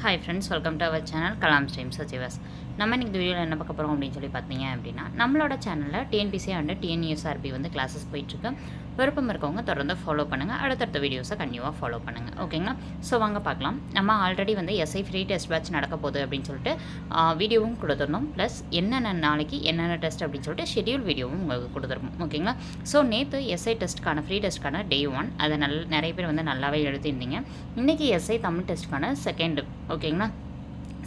Hi friends welcome to our channel Kalam stream சச்சிவாஸ் நம்ம இன்னைக்கு இந்த வீடியோவில் என்ன பார்க்க போகிறோம் அப்படின்னு சொல்லி பார்த்தீங்க அப்படின்னா நம்மளோட சேனலில் டிஎன்பிசி அண்ட் டிஎன்யூஎஸ்ஆர்பி வந்து கிளாஸஸ் போயிட்டுருக்கு விருப்பம் இருக்கவங்க தொடர்ந்து ஃபாலோ பண்ணுங்கள் அடுத்தடுத்த வீடியோஸை கண்டிப்பாக ஃபாலோ பண்ணுங்கள் ஓகேங்களா ஸோ வாங்க பார்க்கலாம். நம்ம ஆல்ரெடி வந்து எஸ்ஐ ஃப்ரீ டெஸ்ட் பேட்ச் நடக்க போகுது அப்படின்னு சொல்லிட்டு வீடியோவும் கொடுத்துருந்தோம் ப்ளஸ் என்னென்ன நாளைக்கு என்னென்ன டெஸ்ட் அப்படின்னு சொல்லிட்டு ஷெடியூல் வீடியோவும் உங்களுக்கு கொடுத்துருப்போம் ஓகேங்களா ஸோ நேற்று எஸ்ஐ டெஸ்ட்டுக்கான ஃப்ரீ டெஸ்ட்டுக்கான டே ஒன் அதை நல் நிறைய பேர் வந்து நல்லாவே எழுதியிருந்தீங்க. இன்றைக்கி எஸ்ஐ தமிழ் டெஸ்ட்டுக்கான செகண்டு ஓகேங்களா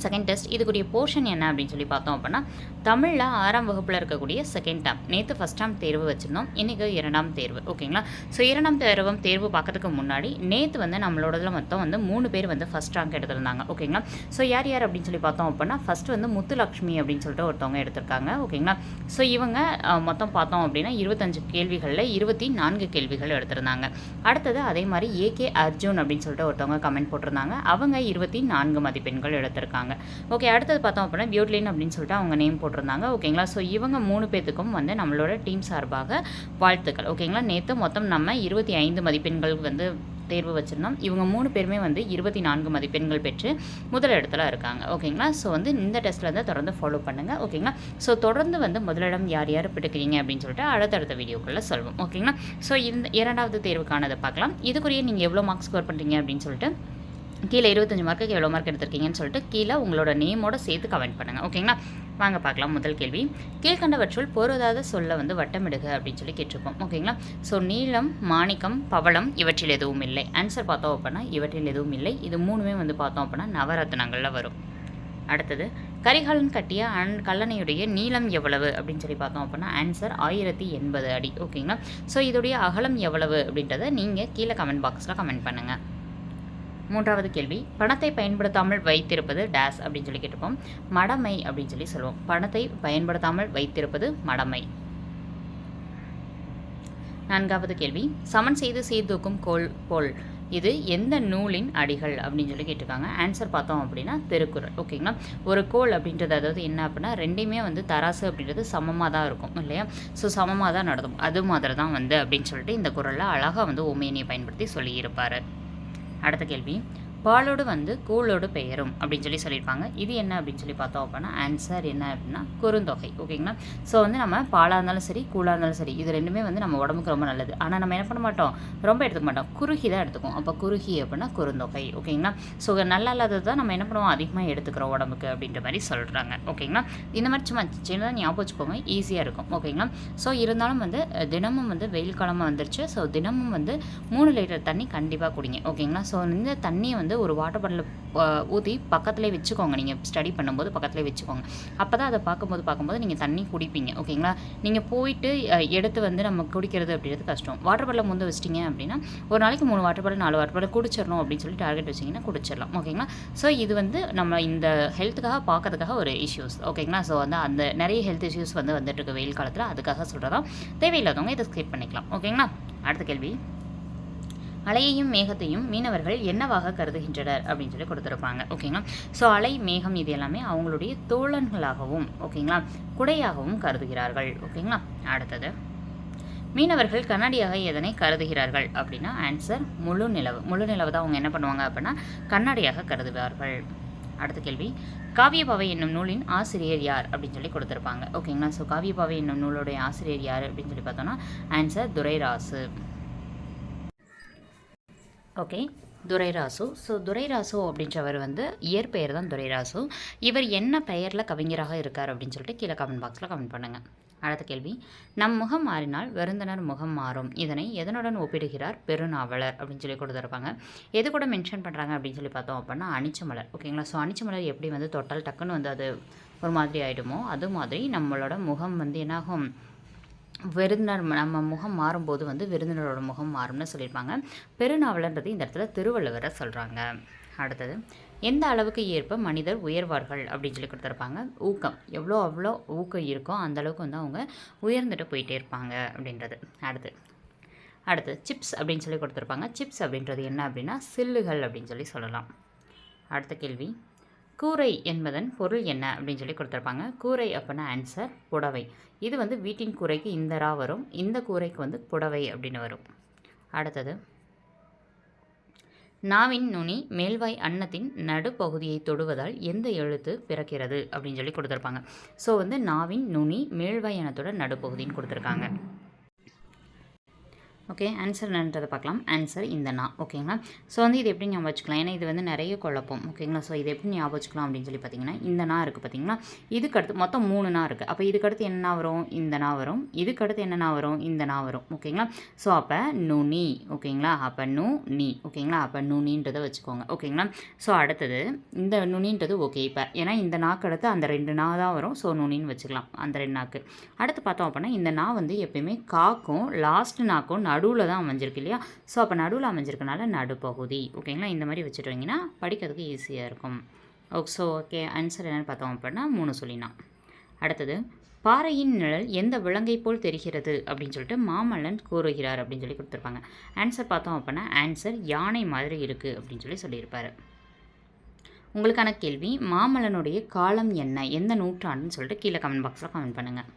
செகண்ட் டெஸ்ட் இதுக்குரிய போர்ஷன் என்ன அப்படின்னு சொல்லி பார்த்தோம் அப்படின்னா தமிழில் ஆறாம் வகுப்பில் இருக்கக்கூடிய செகண்ட் டேம் நேற்று ஃபஸ்ட் டேம் தேர்வு வச்சுருந்தோம். இன்றைக்கி இரண்டாம் தேர்வு. ஓகேங்களா ஸோ இரண்டாம் தேர்வும் தேர்வு பார்க்கறதுக்கு முன்னாடி நேற்று வந்து நம்மளோடதில் மொத்தம் வந்து மூணு பேர் வந்து ஃபஸ்ட் ரேங்க் எடுத்திருந்தாங்க. ஓகேங்களா ஸோ யார் யார் அப்படின்னு சொல்லி பார்த்தோம் அப்படின்னா ஃபஸ்ட்டு வந்து முத்துலக்ஷ்மி அப்படின்னு சொல்லிட்டு ஒருத்தவங்க எடுத்திருக்காங்க. ஓகேங்களா ஸோ இவங்க மொத்தம் பார்த்தோம் அப்படின்னா இருபத்தஞ்சு கேள்விகளில் இருபத்தி நான்கு கேள்விகள் எடுத்திருந்தாங்க. அடுத்தது அதே மாதிரி ஏகே அர்ஜுன் அப்படின்னு சொல்லிட்டு ஒருத்தவங்க கமெண்ட் போட்டிருந்தாங்க. அவங்க இருபத்தி நான்கு மதிப்பெண்கள் எடுத்திருக்காங்க. ஓகே அடுத்தது பார்த்தோம் அப்படின்னா பியூட்லின் அப்படின்னு சொல்லிட்டு அவங்க நேம் போட்டு போட்டிருந்தாங்க. ஓகேங்களா? ஸோ இவங்க மூணு பேத்துக்கும் வந்து நம்மளோட டீம் சார்பாக வாழ்த்துக்கள். ஓகேங்களா? நேற்று மொத்தம் நம்ம இருபத்தி ஐந்து மதிப்பெண்கள் வந்து தேர்வு வச்சுருந்தோம். இவங்க மூணு பேருமே வந்து இருபத்தி நான்கு மதிப்பெண்கள் பெற்று முதலிடத்தில் இருக்காங்க. ஓகேங்களா? ஸோ வந்து இந்த டெஸ்ட்டில் வந்து தொடர்ந்து ஃபாலோ பண்ணுங்கள் ஓகேங்களா? ஸோ தொடர்ந்து வந்து முதலிடம் யார் யார் பிடிக்கிறீங்க அப்படின்னு சொல்லிட்டு அடுத்தடுத்த வீடியோக்குள்ளே சொல்வோம். ஓகேங்களா? ஸோ இந்த இரண்டாவது தேர்வுக்கானதை பார்க்கலாம். இதுக்குரிய நீங்கள் எவ்வளோ மார்க் ஸ்கோர் பண்ணுறீங்க அப்படின்னு சொல்லிட்டு கீழே இருபத்தஞ்சு மார்க்குக்கு எவ்வளோ மார்க் எடுத்திருக்கீங்கன்னு சொல்லிட்டு கீழே உங்களோட நேமோட சேர்த்து கமெண்ட் பண்ணுங்கள் ஓகேங்களா வாங்க பார்க்கலாம் முதல் கேள்வி. கீழ்கண்டவற்றுள் பொருதாத சொல்ல வந்து வட்டமிடுக அப்படின்னு சொல்லி கேட்டிருக்கோம். ஓகேங்களா ஸோ நீளம் மாணிக்கம் பவளம் இவற்றில் எதுவும் இல்லை. ஆன்சர் பார்த்தோம் அப்படின்னா இவற்றில் எதுவும் இல்லை. இது மூணுமே வந்து பார்த்தோம் அப்படின்னா நவரத்னங்களில் வரும். அடுத்தது கரிகாலன் கட்டிய அன் கல்லணையுடைய நீளம் எவ்வளவு அப்படின்னு சொல்லி பார்த்தோம் அப்படின்னா ஆன்சர் ஆயிரத்தி எண்பது அடி. ஓகேங்களா ஸோ இதோடைய அகலம் எவ்வளவு அப்படின்றத நீங்கள் கீழே கமெண்ட் பாக்ஸில் கமெண்ட் பண்ணுங்கள் மூன்றாவது கேள்வி. பணத்தை பயன்படுத்தாமல் வைத்திருப்பது டேஸ் அப்படின்னு சொல்லி கேட்டிருப்போம். மடமை அப்படின்னு சொல்லி சொல்லுவோம். பணத்தை பயன்படுத்தாமல் வைத்திருப்பது மடமை. நான்காவது கேள்வி. சமன் செய்து சீர்தூக்கும் கோல் போல். இது எந்த நூலின் அடிகள் அப்படின்னு சொல்லி கேட்டிருக்காங்க. ஆன்சர் பார்த்தோம் அப்படின்னா திருக்குறள். ஓகேங்களா ஒரு கோல் அப்படின்றது அதாவது என்ன அப்படின்னா ரெண்டையுமே வந்து தராசு அப்படின்றது சமமாக தான் இருக்கும் இல்லையா? ஸோ சமமாக தான் நடக்கும். அது மாதிரி தான் வந்து அப்படின்னு சொல்லிட்டு இந்த குரலில் அழகாக வந்து உமையினை பயன்படுத்தி சொல்லியிருப்பார். அடுத்த கேள்வி. பாலோடு வந்து கூழோடு பெயரும் அப்படின்னு சொல்லி சொல்லியிருப்பாங்க. இது என்ன அப்படின்னு சொல்லி பார்த்தோம் அப்படின்னா ஆன்சர் என்ன அப்படின்னா குறுந்தொகை. ஓகேங்களா? ஸோ வந்து நம்ம பாலாக இருந்தாலும் சரி கூழாக இருந்தாலும் சரி இது ரெண்டுமே வந்து நம்ம உடம்புக்கு ரொம்ப நல்லது. ஆனால் நம்ம என்ன பண்ண மாட்டோம்? ரொம்ப எடுத்துக்க மாட்டோம். குறுகி தான் எடுத்துக்கும் அப்போ குறுகி அப்படின்னா குறுந்தொகை. ஓகேங்களா? ஸோ நல்லா இல்லாதது தான் நம்ம என்ன பண்ணுவோம்? அதிகமாக எடுத்துக்கிறோம் உடம்புக்கு அப்படின்ற மாதிரி சொல்கிறாங்க ஓகேங்களா? இந்த மாதிரி சும்மா சின்னதாக ஞாபகம் வச்சுக்கோங்க. ஈஸியாக இருக்கும். ஓகேங்களா? ஸோ இருந்தாலும் வந்து தினமும் வந்து வெயில் காலமாக வந்துருச்சு. ஸோ தினமும் வந்து மூணு லிட்டர் தண்ணி கண்டிப்பாக குடிங்க. ஓகேங்களா? ஸோ இந்த தண்ணியை வந்து ஒரு வாட்டர் பாட்டில் ஊற்றி பக்கத்துலேயே வச்சுக்கோங்க. நீங்கள் ஸ்டடி பண்ணும்போது பக்கத்துலேயே வச்சுக்கோங்க. அப்போ தான் அதை பார்க்கும்போது பார்க்கும்போது நீங்கள் தண்ணி குடிப்பீங்க. ஓகேங்களா நீங்கள் போயிட்டு எடுத்து வந்து நம்ம குடிக்கிறது அப்படின்றது கஷ்டம். வாட்டர் பாட்டில் முந்து வச்சிட்டிங்க அப்படின்னா ஒரு நாளைக்கு மூணு வாட்டர் பாட்டில் நாலு வாட்டர் பாட்டில் குடிச்சிடணும் அப்படின்னு சொல்லி டார்கெட் வச்சிங்கன்னா குடிச்சிடலாம். ஓகேங்களா ஸோ இது வந்து நம்ம இந்த ஹெல்த்துக்காக பார்க்கறதுக்காக ஒரு இஷ்யூஸ் ஓகேங்களா ஸோ வந்து அந்த நிறைய ஹெல்த் இஷ்யூஸ் வந்து வந்துட்டு இருக்கு. வெயில் காலத்தில் அதுக்காக சொல்கிறதா தேவையில்லாதவங்க இதை ஸ்கிப் பண்ணிக்கலாம். ஓகேங்களா அடுத்த கேள்வி. அலையையும் மேகத்தையும் மீனவர்கள் என்னவாக கருதுகின்றனர் அப்படின்னு சொல்லி கொடுத்துருப்பாங்க ஓகேங்களா ஸோ அலை மேகம் இது எல்லாமே அவங்களுடைய தோழன்களாகவும் ஓகேங்களா குடையாகவும் கருதுகிறார்கள். ஓகேங்களா அடுத்தது மீனவர்கள் கண்ணாடியாக எதனை கருதுகிறார்கள் அப்படின்னா ஆன்சர் முழு நிலவு. முழு நிலவு தான் அவங்க என்ன பண்ணுவாங்க அப்படின்னா கண்ணாடியாக கருதுவார்கள். அடுத்த கேள்வி காவியபாவை என்னும் நூலின் ஆசிரியர் யார் அப்படின்னு சொல்லி கொடுத்துருப்பாங்க. ஓகேங்களா ஸோ காவியபாவை என்னும் நூலுடைய ஆசிரியர் யார் அப்படின்னு சொல்லி பார்த்தோன்னா answer Durairasu. Okay. Durairasu. So Durairasu அப்படின்றவர் வந்து இயற்பெயர் தான் துரைராசு. இவர் என்ன பெயரில் கவிஞராக இருக்கார் அப்படின்னு சொல்லிட்டு கீழே கமெண்ட் பாக்ஸில் கமெண்ட் பண்ணுங்கள் அடுத்த கேள்வி. நம் முகம் மாறினால் விருந்தினர் முகம் மாறும். இதனை எதனுடன் ஒப்பிடுகிறார்? பெருநாவலர் அப்படின்னு சொல்லி கொடுத்துருப்பாங்க எது கூட மென்ஷன் பண்ணுறாங்க அப்படின்னு சொல்லி பார்த்தோம் அப்படின்னா அனிச்சமலர். ஓகேங்களா ஸோ அனிச்சமலர் எப்படி வந்து தொட்டால் டக்குன்னு வந்து அது ஒரு மாதிரி ஆகிடுமோ அது மாதிரி நம்மளோட முகம் வந்து என்னாகும்? விருந்தினர் நம்ம முகம் மாறும்போது வந்து விருந்தினரோட முகம் மாறும்னு சொல்லியிருப்பாங்க. பெருநாவலன்றது இந்த இடத்துல திருவள்ளுவரை சொல்கிறாங்க அடுத்தது எந்த அளவுக்கு ஏற்ப மனிதர் உயர்வார்கள் அப்படின்னு சொல்லி கொடுத்துருப்பாங்க. ஊக்கம் எவ்வளோ அவ்வளோ ஊக்கம் இருக்கோ அந்த அளவுக்கு வந்து அவங்க உயர்ந்துட்டு போயிட்டே இருப்பாங்க அப்படின்றது. அடுத்து அடுத்து சிப்ஸ் அப்படின்னு சொல்லி கொடுத்துருப்பாங்க. சிப்ஸ் அப்படின்றது என்ன அப்படின்னா சில்லுகள் அப்படின்னு சொல்லி சொல்லலாம். அடுத்த கேள்வி கூரை என்பதன் பொருள் என்ன அப்படின்னு சொல்லி கொடுத்துருப்பாங்க. கூரை அப்படின்னா ஆன்சர் புடவை. இது வந்து வீட்டின் கூரைக்கு இந்த ரா வரும். இந்த கூரைக்கு வந்து புடவை அப்படின்னு வரும். அடுத்தது நாவின் நுனி மேல்வாய் அன்னத்தின் நடுப்பகுதியை தொடுவதால் எந்த எழுத்து பிறக்கிறது அப்படின்னு சொல்லி கொடுத்துருப்பாங்க. ஸோ வந்து நாவின் நுனி மேல்வாய் அன்னத்தோட நடுப்பகுதின்னு கொடுத்துருக்காங்க. ஓகே ஆன்சர் என்னன்றதை பார்க்கலாம். ஆன்சர் இந்த நா. ஓகேங்களா ஸோ வந்து இது எப்படி ஞாபகம் வச்சுக்கலாம்? ஏன்னா இது வந்து நிறைய குழப்பம். ஓகேங்களா ஸோ இது எப்படி ஞாபகம் வச்சுக்கலாம் அப்படின்னு சொல்லி பார்த்தீங்கன்னா இந்த நா இருக்குது பார்த்தீங்களா? இதுக்கு அடுத்து மொத்தம் மூணு நா இருக்குது அப்போ இதுக்கடுத்து என்ன வரும்? இந்த நா வரும். இதுக்கு அடுத்து என்ன நா வரும்? இந்த நா வரும். ஓகேங்களா ஸோ அப்போ நுனி ஓகேங்களா அப்போ நு நீ. ஓகேங்களா அப்போ நுனின்றதை வச்சுக்கோங்க. ஓகேங்களா ஸோ அடுத்தது இந்த நுனின்றது ஓகே இப்போ. ஏன்னா இந்த நாக்கு அடுத்து அந்த ரெண்டு நா தான் வரும். ஸோ நுனின்னு வச்சுக்கலாம் அந்த ரெண்டு நாக்கு. அடுத்து பார்த்தோம் அப்படின்னா இந்த நா வந்து எப்பயுமே காக்கும் லாஸ்ட் நாக்கும் நடுவில் தான் அமைஞ்சிருக்கு இல்லையா? ஸோ அப்போ நடுவில் அமைஞ்சிருக்கனால நடுப்பகுதி. ஓகேங்களா இந்த மாதிரி வச்சுட்டீங்கன்னா படிக்கிறதுக்கு ஈஸியாக இருக்கும். ஓகே ஸோ ஓகே ஆன்சர் என்னென்னு பார்த்தோம் அப்படின்னா மூணு சொல்லினா. அடுத்தது பாறையின் நிழல் எந்த விலங்கை போல் தெரிகிறது அப்படின்னு சொல்லிட்டு மாமல்லன் கூறுகிறார் அப்படின்னு சொல்லி கொடுத்துருப்பாங்க. ஆன்சர் பார்த்தோம் அப்படின்னா ஆன்சர் யானை மாதிரி இருக்குது அப்படின்னு சொல்லி சொல்லியிருப்பாரு. உங்களுக்கான கேள்வி மாமல்லனுடைய காலம் என்ன? எந்த நூற்றாண்டுன்னு சொல்லிட்டு கீழே கமெண்ட் பாக்ஸில் கமெண்ட் பண்ணுங்கள்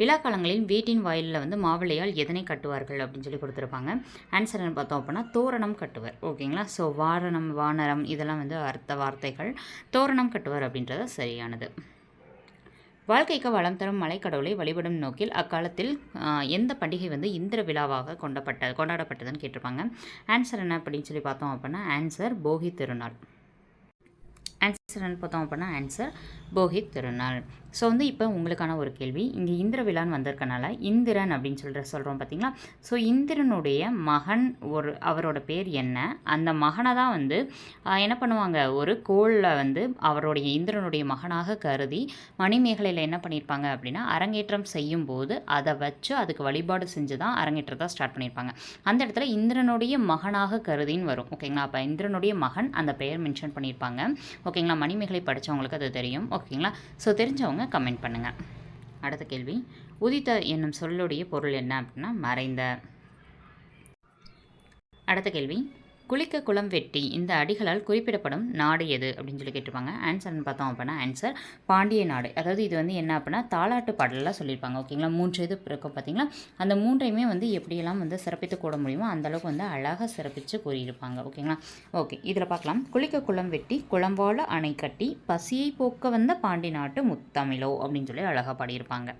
விழாக்காலங்களில் வீட்டின் வாயிலில் வந்து மாவிளையால் எதனை கட்டுவார்கள் அப்படின்னு சொல்லி கொடுத்துருப்பாங்க. ஆன்சர் என்ன பார்த்தோம் அப்படின்னா தோரணம் கட்டுவர். ஓகேங்களா? ஸோ வாரணம் வானரம் இதெல்லாம் வந்து அர்த்த வார்த்தைகள். தோரணம் கட்டுவர் அப்படின்றது சரியானது. வாழ்க்கைக்கு வளம் தரும் மலைக்கடவுளை வழிபடும் நோக்கில் அக்காலத்தில் எந்த பண்டிகை வந்து இந்திர விழாவாக கொண்டப்பட்ட கொண்டாடப்பட்டதுன்னு கேட்டிருப்பாங்க. ஆன்சர் என்ன அப்படின்னு சொல்லி பார்த்தோம் அப்படின்னா ஆன்சர் போகி திருநாள். ஆன்சர்னு பார்த்தோம் அப்படின்னா ஆன்சர் போகித் திருநாள். ஸோ வந்து இப்போ உங்களுக்கான ஒரு கேள்வி. இங்கே இந்திர விழான்னு வந்திருக்கனால இந்திரன் அப்படின்னு சொல்கிற சொல்கிறோம் பார்த்தீங்களா ஸோ இந்திரனுடைய மகன் ஒரு அவரோட பேர் என்ன? அந்த மகனை தான் வந்து என்ன பண்ணுவாங்க? ஒரு கோளில் வந்து அவருடைய இந்திரனுடைய மகனாக கருதி மணிமேகலையில் என்ன பண்ணியிருப்பாங்க அப்படின்னா அரங்கேற்றம் செய்யும் போது அதை வச்சு அதுக்கு வழிபாடு செஞ்சு தான் அரங்கேற்றத்தை ஸ்டார்ட் பண்ணியிருப்பாங்க அந்த இடத்துல இந்திரனுடைய மகனாக கருதின்னு வரும். ஓகேங்களா அப்போ இந்திரனுடைய மகன் அந்த பெயர் மென்ஷன் பண்ணியிருப்பாங்க ஓகேங்களா மணிமேகலை படித்தவங்களுக்கு அது தெரியும் ஓகேங்களா? ஸோ தெரிஞ்சவங்க கமெண்ட் பண்ணுங்கள் அடுத்த கேள்வி. உதித்த என்னும் சொல்லுடைய பொருள் என்ன அப்படின்னா மறைந்த. அடுத்த கேள்வி. குளிக்க குளம் வெட்டி இந்த அடிகளால் குறிப்பிடப்படும் நாடு எது அப்படின்னு சொல்லி கேட்டிருப்பாங்க. ஆன்சர்னு பார்த்தோம் அப்படின்னா ஆன்சர் பாண்டிய நாடு. அதாவது இது வந்து என்ன அப்படின்னா தாலாட்டு பாடலில் சொல்லியிருப்பாங்க. ஓகேங்களா மூன்று இது இருக்கும் பார்த்தீங்களா? அந்த மூன்றையுமே வந்து எப்படியெல்லாம் வந்து சிறப்பித்து கூட முடியுமோ அந்தளவுக்கு வந்து அழகாக சிறப்பித்து கூறியிருப்பாங்க. ஓகேங்களா ஓகே இதில் பார்க்கலாம். குளிக்க குளம் வெட்டி குளம்பால அணை கட்டி பசியை போக்க வந்த பாண்டி நாட்டு முத்தமிழோ அப்படின்னு சொல்லி அழகாக பாடியிருப்பாங்க.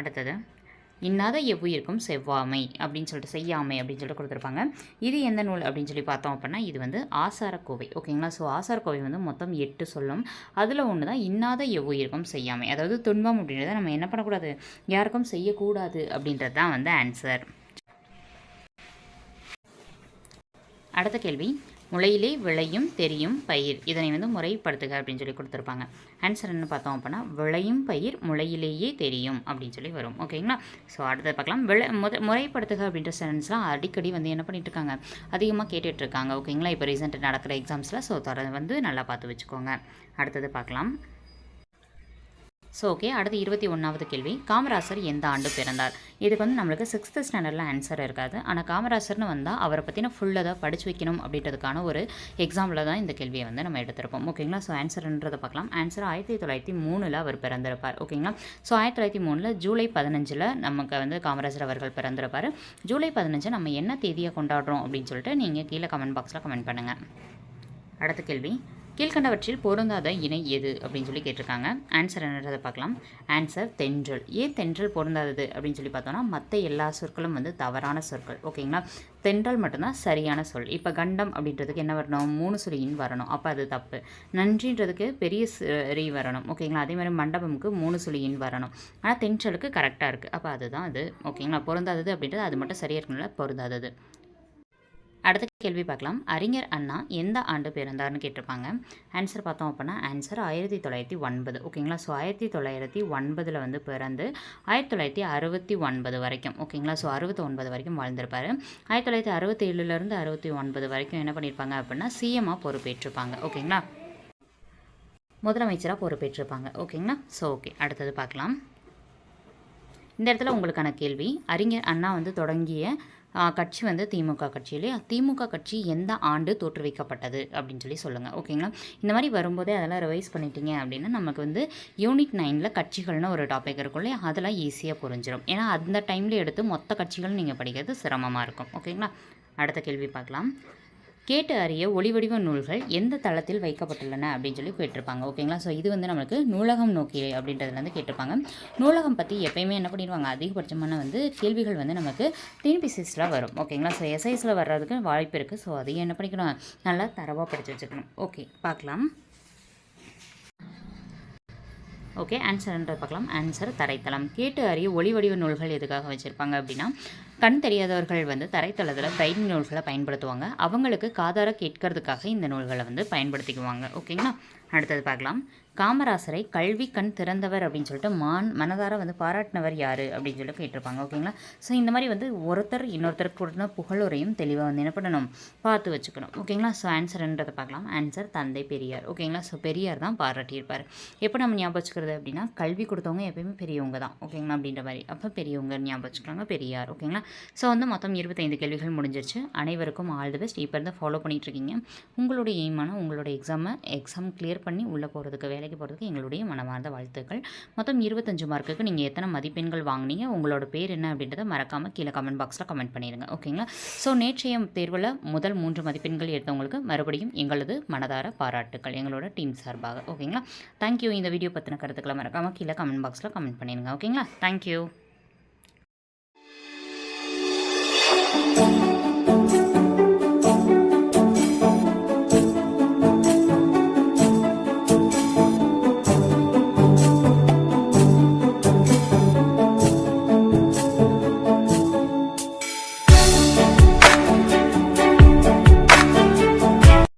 அடுத்தது. இன்னாத எவ்வுயிருக்கும் செவ்வாமை அப்படின்னு சொல்லிட்டு செய்யாமை அப்படின்னு சொல்லிட்டு கொடுத்துருப்பாங்க. இது எந்த நூல் அப்படின்னு சொல்லி பார்த்தோம் அப்படின்னா இது வந்து ஆசாரக்கோவை. ஓகேங்களா? ஸோ ஆசாரக்கோவை வந்து மொத்தம் எட்டு சொல்லும். அதில் ஒன்று தான் இன்னாத எவ்வுயிருக்கும் செய்யாமை. அதாவது துன்பம் அப்படின்றத நம்ம என்ன பண்ணக்கூடாது? யாருக்கும் செய்யக்கூடாது அப்படின்றது தான் வந்து ஆன்சர் அடுத்த கேள்வி. முளையிலே விளையும் தெரியும் பயிர். இதனை வந்து முறைப்படுத்துக அப்படின்னு சொல்லி கொடுத்துருப்பாங்க. ஆன்சர் என்ன பார்த்தோம் அப்படின்னா விளையும் பயிர் முளையிலேயே தெரியும் அப்படின்னு சொல்லி வரும். ஓகேங்களா ஸோ அடுத்தது பார்க்கலாம். விளை முத முறைப்படுத்துக அப்படின்ற சென்டென்ஸ்லாம் அடிக்கடி வந்து என்ன பண்ணிட்டு இருக்காங்க? அதிகமாக கேட்டுட்ருக்காங்க ஓகேங்களா இப்போ ரீசெண்டாக நடக்கிற எக்ஸாம்ஸில் ஸோ தொடர்ந்து வந்து நல்லா பார்த்து வச்சுக்கோங்க. அடுத்தது பார்க்கலாம். ஸோ ஓகே அடுத்து இருபத்தி ஒன்றாவது கேள்வி. காமராசர் எந்த ஆண்டு பிறந்தார்? இதுக்கு வந்து நம்மளுக்கு சிக்ஸ்த்து ஸ்டாண்டர்டில் ஆன்சர் இருக்காது. ஆனால் காமராசர்னு வந்தால் அவரை பற்றின ஃபுல்லாக தான் படித்து வைக்கணும் அப்படின்றதுக்கான ஒரு எக்ஸாம்பிள் தான் இந்த கேள்வியை வந்து நம்ம எடுத்திருப்போம். ஓகேங்களா ஸோ ஆன்சர்ன்றதை பார்க்கலாம். ஆன்சர் ஆயிரத்தி தொள்ளாயிரத்தி மூணில் அவர் பிறந்திருப்பார். ஓகேங்களா ஸோ ஆயிரத்தி தொள்ளாயிரத்தி மூணில் ஜூலை பதினஞ்சில் நமக்கு வந்து காமராஜர் அவர்கள் பிறந்திருப்பார். ஜூலை பதினஞ்சு நம்ம என்ன தேதியை கொண்டாடுறோம் அப்படின்னு சொல்லிட்டு நீங்கள் கீழே கமெண்ட் பாக்ஸில் கமெண்ட் பண்ணுங்கள் அடுத்த கேள்வி. கீழ்கண்டவற்றில் பொருந்தாத இணை எது அப்படின்னு சொல்லி கேட்டிருக்காங்க. ஆன்சர் என்னன்றதை பார்க்கலாம். ஆன்சர் தென்றல். ஏன் தென்றல் பொருந்தாதது அப்படின்னு சொல்லி பார்த்தோம்னா மற்ற எல்லா சொற்களும் வந்து தவறான சொற்கள். ஓகேங்களா தென்றல் மட்டும்தான் சரியான சொல். இப்போ கண்டம் அப்படின்றதுக்கு என்ன வரணும்? மூணு சுழியின் வரணும். அப்போ அது தப்பு. நன்றின்றதுக்கு பெரிய சரி வரணும். ஓகேங்களா அதே மாதிரி மண்டபமுக்கு மூணு சுழியின் வரணும். ஆனால் தென்றலுக்கு கரெக்டாக இருக்குது அப்போ அதுதான் அது. ஓகேங்களா பொருந்தாதது அப்படின்றது அது மட்டும் சரியாக இருக்கணும்ல பொருந்தாதது. அடுத்த கேள்வி பார்க்கலாம். அறிஞர் அண்ணா எந்த ஆண்டு பிறந்தார்னு கேட்டிருப்பாங்க. ஆன்சர் பார்த்தோம் அப்படின்னா ஆன்சர் ஆயிரத்தி தொள்ளாயிரத்தி ஒன்பது. ஓகேங்களா ஸோ ஆயிரத்தி தொள்ளாயிரத்தி ஒன்பதில் வந்து பிறந்து ஆயிரத்தி தொள்ளாயிரத்தி அறுபத்தி ஒன்பது வரைக்கும். ஓகேங்களா ஸோ அறுபத்தி ஒன்பது வரைக்கும் வாழ்ந்திருப்பார். ஆயிரத்தி தொள்ளாயிரத்தி அறுபத்தி ஏழுலேருந்து அறுபத்தி ஒன்பது வரைக்கும் என்ன பண்ணியிருப்பாங்க அப்படின்னா சிஎம்மாக பொறுப்பேற்றிருப்பாங்க. ஓகேங்களா முதலமைச்சராக பொறுப்பேற்றிருப்பாங்க. ஓகேங்களா ஸோ ஓகே அடுத்தது பார்க்கலாம். இந்த இடத்துல உங்களுக்கான கேள்வி. அறிஞர் அண்ணா வந்து தொடங்கிய கட்சி வந்து திமுக கட்சி இல்லையா? திமுக கட்சி எந்த ஆண்டு தோற்றுவிக்கப்பட்டது அப்படின்னு சொல்லி சொல்லுங்கள் ஓகேங்களா? இந்த மாதிரி வரும்போதே அதெல்லாம் ரிவைஸ் பண்ணிட்டீங்க அப்படின்னா நமக்கு வந்து யூனிட் நைனில் கட்சிகள்னு ஒரு டாபிக் இருக்கும் இல்லையா? அதெல்லாம் ஈஸியாக புரிஞ்சிடும் ஏன்னா அந்த டைமில் எடுத்து மொத்த கட்சிகள் நீங்கள் படிக்கிறது சிரமமாக இருக்கும். ஓகேங்களா? அடுத்த கேள்வி பார்க்கலாம். கேட்டு அறிய ஒளிவடிவ நூல்கள் எந்த தளத்தில் வைக்கப்பட்டுள்ளன அப்படின்னு சொல்லி கேட்டிருப்பாங்க. ஓகேங்களா? ஸோ இது வந்து நம்மளுக்கு நூலகம் நோக்கி அப்படின்றதுல வந்து கேட்டிருப்பாங்க. நூலகம் பற்றி எப்பயுமே என்ன பண்ணிடுவாங்க? அதிகபட்சமான வந்து கேள்விகள் வந்து நமக்கு டிஎன்பிசிஸில் வரும். ஓகேங்களா? ஸோ எஸ்ஐஸில் வர்றதுக்கு வாய்ப்பு இருக்குது ஸோ அதையும் என்ன பண்ணிக்கணும்? நல்லா தரவாக படித்து வச்சுக்கணும். ஓகே பார்க்கலாம். ஓகே ஆன்சர்ன்ற பார்க்கலாம். ஆன்சர் தரைத்தளம். கேட்டு அறிய ஒளி வடிவ நூல்கள் எதுக்காக வச்சுருப்பாங்க அப்படின்னா கண் தெரியாதவர்கள் வந்து தரைத்தளத்தில் பிரைட் நூல்களை பயன்படுத்துவாங்க. அவங்களுக்கு காதார கேட்கறதுக்காக இந்த நூல்களை வந்து பயன்படுத்திக்குவாங்க. ஓகேங்களா அடுத்தது பார்க்கலாம். காமராசரை கல்வி கண் திறந்தவர் அப்படின்னு சொல்லிட்டு மான் மனதார வந்து பாராட்டினவர் யார் அப்படின்னு சொல்லி கேட்டிருப்பாங்க ஓகேங்களா ஸோ இந்த மாதிரி வந்து ஒருத்தர் இன்னொருத்தருக்கு கொடுத்த புகழுரையும் தெளிவாக வந்து என்ன பண்ணணும்? பார்த்து வச்சுக்கணும் ஓகேங்களா ஸோ ஆன்சர்ன்றதை பார்க்கலாம். ஆன்சர் தந்தை பெரியார் ஓகேங்களா ஸோ பெரியார் தான் பாராட்டியிருப்பார். எப்போ நம்ம ஞாபகம் வச்சுக்கிறது அப்படின்னா கல்வி கொடுத்தவங்க எப்பயுமே பெரியவங்க தான் ஓகேங்களா அப்படின்ற மாதிரி. அப்போ பெரியவங்க ஞாபகம் வச்சுக்கிறாங்க பெரியார் ஓகேங்களா ஸோ வந்து மொத்தம் இருபத்தைந்து கேள்விகள் முடிஞ்சிருச்சு. அனைவருக்கும் ஆல் தி பெஸ்ட் இப்போ இருந்து ஃபாலோ பண்ணிகிட்ருக்கீங்க உங்களுடைய எய்மான உங்களோட எக்ஸாமை எக்ஸாம் கிளியர் பண்ணி உள்ளே போகிறதுக்கு வேலைக்கு போகிறதுக்கு எங்களுடைய மனமார்ந்த வாழ்த்துக்கள். மொத்தம் இருபத்தஞ்சு மார்க்குக்கு நீங்கள் எத்தனை மதிப்பெண்கள் வாங்குனீங்க? உங்களோட பேர் என்ன அப்படின்றத மறக்காமல் கீழே கமெண்ட் பாக்ஸில் கமெண்ட் பண்ணிடுங்க. ஓகேங்களா ஸோ நேற்றைய தேர்வில் முதல் மூன்று மதிப்பெண்கள் எடுத்தவங்களுக்கு மறுபடியும் எங்களது மனதார பாராட்டுக்கள் எங்களோட டீம் சார்பாக. ஓகேங்களா தேங்க்யூ இந்த வீடியோ பற்றின கருத்துக்களை மறக்காமல் கீழே கமெண்ட் பாக்ஸில் கமெண்ட் பண்ணிடுங்க. ஓகேங்களா தேங்க்யூ